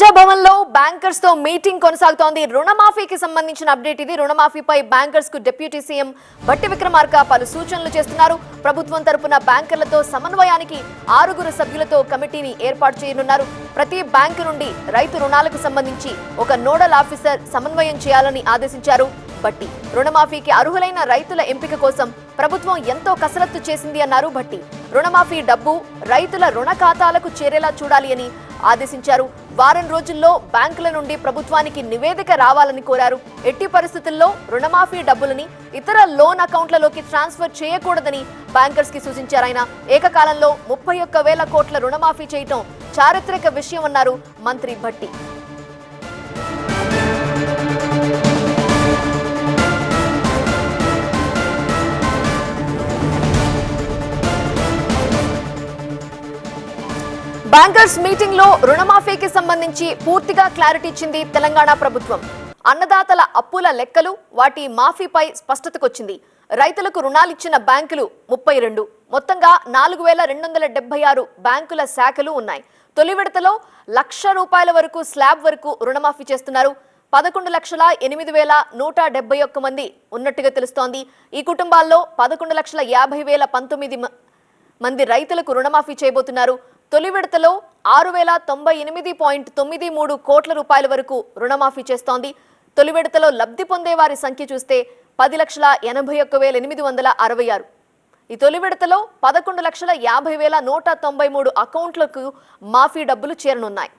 ప్రజాభవన్లో బ్యాంకర్స్తో meeting కొనసాగుతోంది. రుణమాఫీకి సంబంధించిన అప్డేట్ ఇది. రుణమాఫీపై బ్యాంకర్స్కు డిప్యూటీ సీఎం భట్టి విక్రమార్క పలు సూచనలు చేస్తున్నారు. ప్రభుత్వం తరపున బ్యాంకర్లతో సమన్వయానికి ఆరుగురు సభ్యులతో కమిటీని ఏర్పాటు చేయనున్నారు. ప్రతి బ్యాంకు నుండి రైతు రుణాలకు సంబంధించి ఒక నోడల్ ఆఫీసర్ సమన్వయం చేయాలని ఆదేశించారు. భట్టి రుణమాఫీకి అర్హులైన రైతుల ఎంపిక కోసం ప్రభుత్వం ఎంతో కసరత్తు చేసింది అన్నారు భట్టి రుణమాఫీ డబ్బు రైతుల రుణ ఖాతాలకు చేరేలా చూడాలి అని ఆదేశించారు. వారం రోజుల్లో బ్యాంకుల నుండి ప్రభుత్వానికి నివేదిక రావాలని కోరారు. ఎట్టి పరిస్థితుల్లో రుణమాఫీ డబ్బులని ఇతర లోన్ అకౌంట్లలోకి ట్రాన్స్ఫర్ చేయకూడదని బ్యాంకర్స్కి సూచించారు ఆయన. ఏకకాలంలో ముప్పై ఒక్క వేల కోట్ల రుణమాఫీ చేయటం చారిత్రక విషయమన్నారు మంత్రి భట్టి. బ్యాంకర్స్ మీటింగ్లో రుణమాఫీకి సంబంధించి పూర్తిగా క్లారిటీ ఇచ్చింది తెలంగాణ ప్రభుత్వం. అన్నదాతల అప్పుల లెక్కలు వాటి మాఫీపై స్పష్టతకొచ్చింది. రైతులకు రుణాలిచ్చిన బ్యాంకులు ముప్పై రెండు. మొత్తంగా నాలుగు వేల రెండు వందల డెబ్బై ఆరు బ్యాంకుల శాఖలు ఉన్నాయి. తొలి విడతలో లక్ష రూపాయల వరకు స్లాబ్ వరకు రుణమాఫీ చేస్తున్నారు. పదకొండు లక్షల ఎనిమిది వేల నూట డెబ్బై ఒక్క మంది ఉన్నట్టుగా తెలుస్తోంది. ఈ కుటుంబాల్లో పదకొండు లక్షల యాభై వేల పంతొమ్మిది మంది రైతులకు రుణమాఫీ చేయబోతున్నారు. తొలి విడతలో ఆరు వేల తొంభై ఎనిమిది పాయింట్ తొమ్మిది మూడు కోట్ల రూపాయల వరకు రుణమాఫీ చేస్తోంది. తొలి విడతలో లబ్ధి పొందే వారి సంఖ్య చూస్తే పది లక్షల ఎనభై ఒక్క వేల ఎనిమిది వందల అరవై ఆరు. ఈ తొలి విడతలో పదకొండు లక్షల యాభై వేల నూట తొంభై మూడు అకౌంట్లకు మాఫీ డబ్బులు చేరనున్నాయి.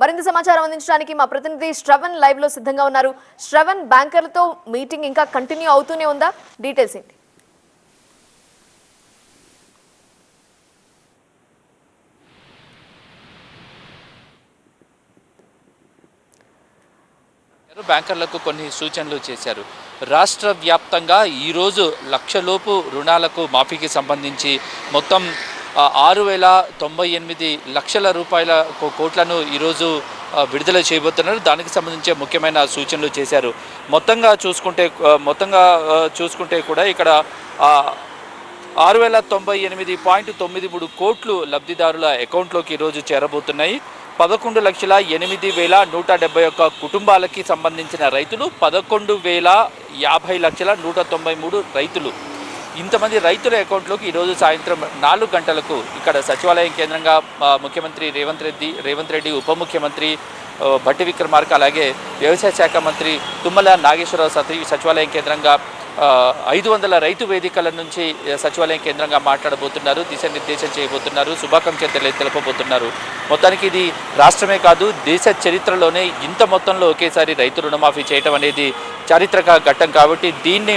మరింత సమాచారం అందించడానికి మా ప్రతినిధి శ్రవణ్ లైవ్లో సిద్ధంగా ఉన్నారు. శ్రవణ్ బ్యాంకర్లతో మీటింగ్ ఇంకా కంటిన్యూ అవుతూనే ఉందా? డీటెయిల్స్ ఏంటి? బ్యాంకర్లకు కొన్ని సూచనలు చేశారు. రాష్ట్ర వ్యాప్తంగా ఈరోజు లక్షలోపు రుణాలకు మాఫీకి సంబంధించి మొత్తం ఆరు వేల తొంభై ఎనిమిది లక్షల రూపాయల కోట్లను ఈరోజు విడుదల చేయబోతున్నారు. దానికి సంబంధించి ముఖ్యమైన సూచనలు చేశారు. మొత్తంగా చూసుకుంటే మొత్తంగా చూసుకుంటే కూడా ఇక్కడ ఆరు వేల తొంభై ఎనిమిది పాయింట్ తొమ్మిది మూడు కోట్లు లబ్ధిదారుల అకౌంట్లోకి ఈరోజు చేరబోతున్నాయి. పదకొండు లక్షల ఎనిమిది వేల నూట డెబ్బై ఒక్క కుటుంబాలకి సంబంధించిన రైతులు పదకొండు వేల యాభై లక్షల నూట తొంభై మూడు రైతులు. ఇంతమంది రైతుల అకౌంట్లోకి ఈరోజు సాయంత్రం నాలుగు గంటలకు ఇక్కడ సచివాలయం కేంద్రంగా ముఖ్యమంత్రి రేవంత్ రెడ్డి రేవంత్ రెడ్డి ఉప ముఖ్యమంత్రి భట్టి విక్రమార్క అలాగే వ్యవసాయ శాఖ మంత్రి తుమ్మల నాగేశ్వరరావు సతీ సచివాలయం కేంద్రంగా ఐదు వందల రైతు వేదికల నుంచి సచివాలయం కేంద్రంగా మాట్లాడబోతున్నారు దిశానిర్దేశం చేయబోతున్నారు శుభాకాంక్షలు తెలపబోతున్నారు. మొత్తానికి ఇది రాష్ట్రమే కాదు దేశ చరిత్రలోనే ఇంత మొత్తంలో ఒకేసారి రైతు రుణమాఫీ చేయటం అనేది చారిత్రక ఘట్టం కాబట్టి దీన్ని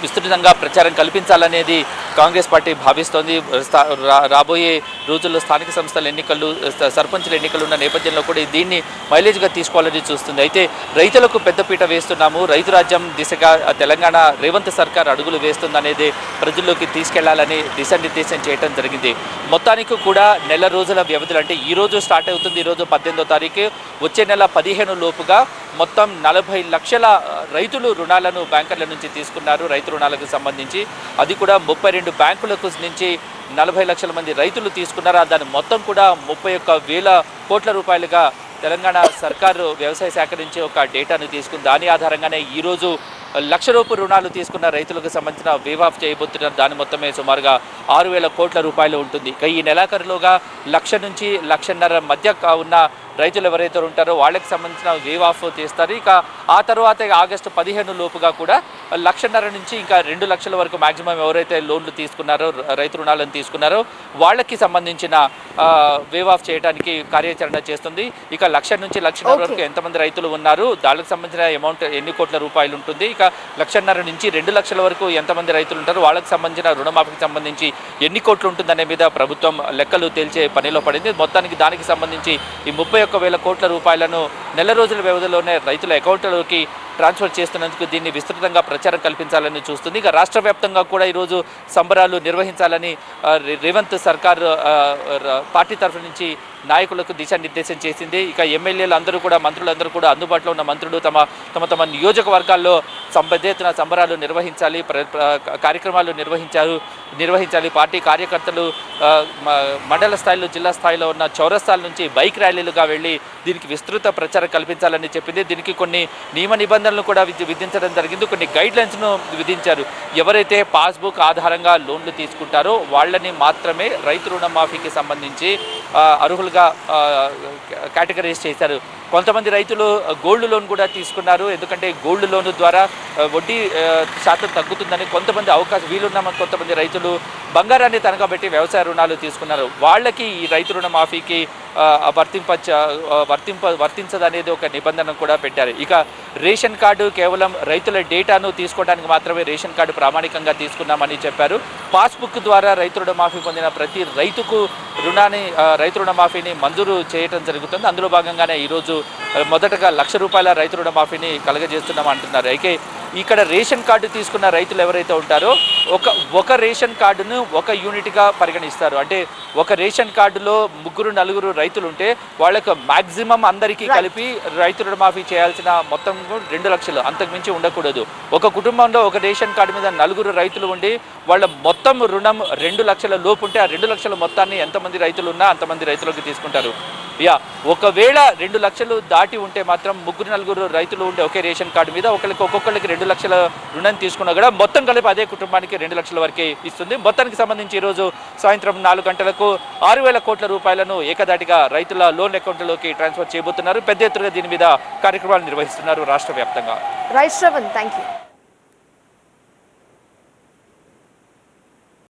విస్తృతంగా ప్రచారం కల్పించాలనేది కాంగ్రెస్ పార్టీ భావిస్తోంది. స్థా- రా- రాబోయే రోజుల్లో స్థానిక సంస్థల ఎన్నికలు సర్పంచుల ఎన్నికలు ఉన్న నేపథ్యంలో కూడా దీన్ని మైలేజ్గా తీసుకోవాలని చూస్తుంది. అయితే రైతులకు పెద్దపీట వేస్తున్నాము. రైతు రాజ్యం దిశగా తెలంగాణ రేవంత్ సర్కార్ అడుగులు వేస్తుందనేది ప్రజల్లోకి తీసుకెళ్ళాలని దిశానిర్దేశం చేయడం జరిగింది. మొత్తానికి కూడా నెల రోజుల వ్యవధిలో అంటే ఈరోజు స్టార్ట్ అవుతుంది. ఈ రోజు పద్దెనిమిదో తారీఖు. వచ్చే నెల పదిహేను లోపుగా మొత్తం నలభై లక్షల రైతులు రుణాలను బ్యాంకర్ల నుంచి తీసుకున్నారు. రైతు రుణాలకు సంబంధించి అది కూడా ముప్పై రెండు బ్యాంకులకు నుంచి నలభై లక్షల మంది రైతులు తీసుకున్నారు. దాని మొత్తం కూడా ముప్పై ఒక్క వేల కోట్ల రూపాయలుగా తెలంగాణ సర్కారు వ్యవసాయ శాఖ నుంచి ఒక డేటాను తీసుకుంది. దాని ఆధారంగానే ఈరోజు లక్ష రూపు రుణాలు తీసుకున్న రైతులకు సంబంధించిన వేవ్ ఆఫ్ చేయబోతున్నారు దాని మొత్తమే సుమారుగా ఆరు వేల కోట్ల రూపాయలు ఉంటుంది. ఇక ఈ నెలాఖరులోగా లక్ష నుంచి లక్షన్నర మధ్య ఉన్న రైతులు ఎవరైతే ఉంటారో వాళ్ళకి సంబంధించిన వేవ్ ఆఫ్ తీస్తారు. ఇక ఆ తర్వాత ఆగస్టు పదిహేను లోపుగా కూడా లక్షన్నర నుంచి ఇంకా రెండు లక్షల వరకు మాక్సిమం ఎవరైతే లోన్లు తీసుకున్నారో రైతు రుణాలను తీసుకున్నారో వాళ్ళకి సంబంధించిన వేవ్ ఆఫ్ చేయడానికి కార్యాచరణ చేస్తుంది. ఇక లక్ష నుంచి లక్షన్నర. వరకు ఎంతమంది రైతులు ఉన్నారు దానికి సంబంధించిన అమౌంట్ ఎన్ని కోట్ల రూపాయలు ఉంటుంది. ఇక లక్షన్నర నుంచి రెండు లక్షల వరకు ఎంతమంది రైతులు ఉంటారు? వాళ్ళకి సంబంధించిన రుణమాఫీకి సంబంధించి ఎన్ని కోట్లు ఉంటుందనే మీద ప్రభుత్వం లెక్కలు తేల్చే పనిలో పడింది. మొత్తానికి దానికి సంబంధించి ఈ ముప్పై ఒక్క వేల కోట్ల రూపాయలను నెల రోజుల వ్యవధిలోనే రైతుల అకౌంట్లలోకి ట్రాన్స్ఫర్ చేస్తున్నందుకు దీన్ని విస్తృతంగా ప్రచారం కల్పించాలని చూస్తుంది. ఇక రాష్ట్ర వ్యాప్తంగా కూడా ఈరోజు సంబరాలు నిర్వహించాలని రేవంత్ సర్కార్ పార్టీ తరఫు నుంచి నాయకులకు దిశానిర్దేశం చేసింది. ఇక ఎమ్మెల్యేలు అందరూ కూడా మంత్రులందరూ కూడా అందుబాటులో ఉన్న మంత్రులు తమ తమ తమ నియోజకవర్గాల్లో సంబంధితన సంబరాలు నిర్వహించాలి ప్ర- కార్యక్రమాలు నిర్వహించారు నిర్వహించాలి. పార్టీ కార్యకర్తలు మండల స్థాయిలో జిల్లా స్థాయిలో ఉన్న చౌరస్తాల నుంచి బైక్ ర్యాలీలుగా వెళ్ళి దీనికి విస్తృత ప్రచారం కల్పించాలని చెప్పింది. దీనికి కొన్ని నియమ నిబంధనలు కూడా విధి- విధించడం జరిగింది. కొన్ని గైడ్ లైన్స్ను విధించారు. ఎవరైతే పాస్బుక్ ఆధారంగా లోన్లు తీసుకుంటారో వాళ్ళని మాత్రమే రైతు రుణమాఫీకి సంబంధించి ఆ, అర్హులుగా ఆ, కేటగరైజ్ చేశారు. కొంతమంది రైతులు గోల్డ్ లోన్ కూడా తీసుకున్నారు. ఎందుకంటే గోల్డ్ లోన్ ద్వారా వడ్డీ శాతం తగ్గుతుందని కొంతమంది అవకాశం వీలున్న కొంతమంది రైతులు బంగారాన్ని తనకబెట్టి వ్యవసాయ రుణాలు తీసుకున్నారు. వాళ్ళకి ఈ రైతు రుణమాఫీకి వర్తింప వర్తింప వర్తించదనేది ఒక నిబంధన కూడా పెట్టారు. ఇక రేషన్ కార్డు కేవలం రైతుల డేటాను తీసుకోవడానికి మాత్రమే రేషన్ కార్డు ప్రామాణికంగా తీసుకున్నామని చెప్పారు. పాస్బుక్ ద్వారా రైతు రుణమాఫీ పొందిన ప్రతి రైతుకు రుణాన్ని రైతు రుణమాఫీని మంజూరు చేయడం జరుగుతుంది. అందులో భాగంగానే ఈరోజు మొదటగా లక్ష రూపాయల రైతు రుణమాఫీని కలగజేస్తున్నాం అంటున్నారు అయితే ఇక్కడ రేషన్ కార్డు తీసుకున్న రైతులు ఎవరైతే ఉంటారో ఒక ఒక రేషన్ కార్డును ఒక యూనిట్గా పరిగణిస్తారు. అంటే ఒక రేషన్ కార్డులో ముగ్గురు నలుగురు రైతులు ఉంటే వాళ్ళకు మాక్సిమం అందరికీ. కలిపి రైతు రుణమాఫీ చేయాల్సిన మొత్తం రెండు లక్షలు అంతకుమించి ఉండకూడదు. ఒక కుటుంబంలో ఒక రేషన్ కార్డు మీద నలుగురు రైతులు ఉండి వాళ్ళ మొత్తం రుణం రెండు లక్షల లోపు ఉంటే ఆ రెండు లక్షల మొత్తాన్ని ఎంతమంది రైతులు ఉన్నా అంతమంది రైతులకు తీసుకుంటారు. యా ఒకవేళ రెండు లక్షలు దాటి ఉంటే మాత్రం ముగ్గురు నలుగురు రైతులు ఉండే ఒకే రేషన్ కార్డు మీద ఒకరికి ఒక్కొక్కరికి రెండు లక్షల రుణం తీసుకున్నా కూడా మొత్తం కలిపి అదే కుటుంబానికి రెండు లక్షల వరకే ఇస్తుంది. మొత్తానికి సంబంధించి ఈరోజు సాయంత్రం నాలుగు గంటలకు ఆరు వేల కోట్ల రూపాయలను ఏకదాటిగా రైతుల లోన్ అకౌంట్లోకి ట్రాన్స్ఫర్ చేయబోతున్నారు. పెద్ద ఎత్తున దీని మీద కార్యక్రమాలు నిర్వహిస్తున్నారు రాష్ట్ర వ్యాప్తంగా. Right Shravan thank you